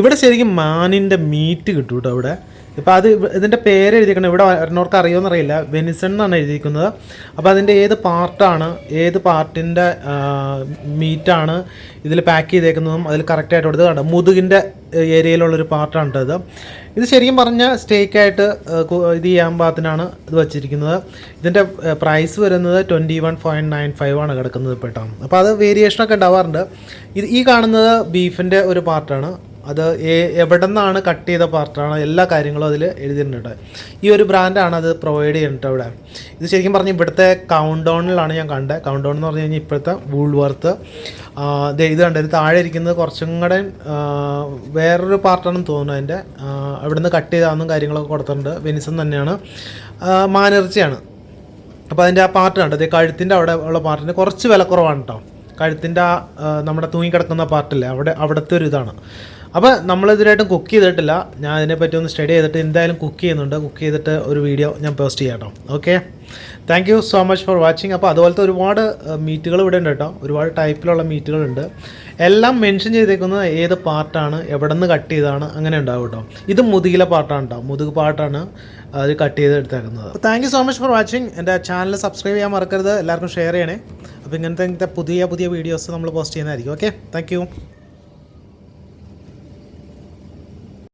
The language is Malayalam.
ഇവിടെ ശരിക്കും മാനിന്റെ മീറ്റ് കിട്ടും കേട്ടോ ഇവിടെ ഇപ്പോൾ അത് ഇതിന്റെ പേര് എഴുതിയിരിക്കണം ഇവിടെ വരുന്നവർക്ക് അറിയുമെന്ന് അറിയില്ല വെനിസൺ എന്നാണ് എഴുതിയിരിക്കുന്നത് അപ്പോൾ അതിന്റെ ഏത് പാർട്ടാണ് ഏത് പാർട്ടിന്റെ മീറ്റാണ് ഇതിൽ പാക്ക് ചെയ്തേക്കുന്നതും അതിൽ കറക്റ്റായിട്ട് കൊടുത്ത് കണ്ടോ? മുതുകിന്റെ ഏരിയയിലുള്ളൊരു പാർട്ടാണ് ഇത്. ഇത് ശരിക്കും പറഞ്ഞാൽ സ്റ്റേക്കായിട്ട് ഇത് ചെയ്യാൻ പാകത്തിനാണ് ഇത് വച്ചിരിക്കുന്നത്. ഇതിന്റെ പ്രൈസ് വരുന്നത് twenty one point nine five ആണ് കിടക്കുന്നത് പെട്ടെന്ന് അപ്പോൾ അത് വേരിയേഷനൊക്കെ ഉണ്ടാവാറുണ്ട്. ഇത് ഈ കാണുന്നത് ബീഫിന്റെ ഒരു പാർട്ടാണ് അത് എവിടെ നിന്നാണ് കട്ട് ചെയ്ത പാർട്ടാണ് എല്ലാ കാര്യങ്ങളും അതിൽ എഴുതിയിട്ടുണ്ട്. ഈ ഒരു ബ്രാൻഡാണ് അത് പ്രൊവൈഡ് ചെയ്യുന്നുണ്ട് അവിടെ. ഇത് ശരിക്കും പറഞ്ഞ് ഇവിടുത്തെ കൗണ്ട് ഡൗണിലാണ് ഞാൻ കണ്ടത്. കൗണ്ട് ഡൗൺ എന്ന് പറഞ്ഞു കഴിഞ്ഞാൽ ഇപ്പോഴത്തെ വൂൾ വർത്ത് ഇത് കണ്ടത് ഇത് താഴെ ഇരിക്കുന്നത് കുറച്ചും കൂടെ വേറൊരു പാർട്ടാണെന്ന് തോന്നുന്നു അതിന്റെ അവിടെ നിന്ന് കട്ട് ചെയ്താന്നും കാര്യങ്ങളൊക്കെ കൊടുത്തിട്ടുണ്ട്. വെനിസം തന്നെയാണ്. മാനർച്ചയാണ്. അപ്പോൾ അതിന്റെ ആ പാർട്ട് കണ്ടത് കഴുത്തിന്റെ അവിടെ ഉള്ള പാർട്ടിന് കുറച്ച് വില കുറവാണ് കേട്ടോ കഴുത്തിന്റെ ആ നമ്മുടെ തൂങ്ങി കിടക്കുന്ന പാർട്ടില്ലേ അവിടെ അവിടുത്തെ ഒരു ഇതാണ്. അപ്പോൾ നമ്മളിതിനായിട്ടും കുക്ക് ചെയ്തിട്ടില്ല. ഞാൻ അതിനെപ്പറ്റി ഒന്ന് സ്റ്റഡി ചെയ്തിട്ട് എന്തായാലും കുക്ക് ചെയ്യുന്നുണ്ട്. കുക്ക് ചെയ്തിട്ട് ഒരു വീഡിയോ ഞാൻ പോസ്റ്റ് ചെയ്യാം okay? Thank you so much for watching അപ്പോൾ അതുപോലത്തെ ഒരുപാട് മീറ്റുകൾ ഇവിടെ ഉണ്ട് കേട്ടോ. ഒരുപാട് ടൈപ്പിലുള്ള മീറ്റുകളുണ്ട്. എല്ലാം മെൻഷൻ ചെയ്തേക്കുന്നത് ഏത് പാർട്ടാണ് എവിടെ നിന്ന് കട്ട് ചെയ്താണ് അങ്ങനെ ഉണ്ടാവും കേട്ടോ. ഇത് മുതുകിലെ പാർട്ടാണ് കേട്ടോ. മുതുക് പാർട്ടാണ് അത് കട്ട് ചെയ്ത് എടുത്തേക്കുന്നത് thank you so much for watching എന്റെ ചാനൽ സബ്സ്ക്രൈബ് ചെയ്യാൻ മറക്കരുത്. എല്ലാവർക്കും ഷെയർ ചെയ്യണേ. അപ്പോൾ ഇങ്ങനത്തെ പുതിയ പുതിയ വീഡിയോസ് നമ്മൾ പോസ്റ്റ് ചെയ്യുന്നതായിരിക്കും. Okay thank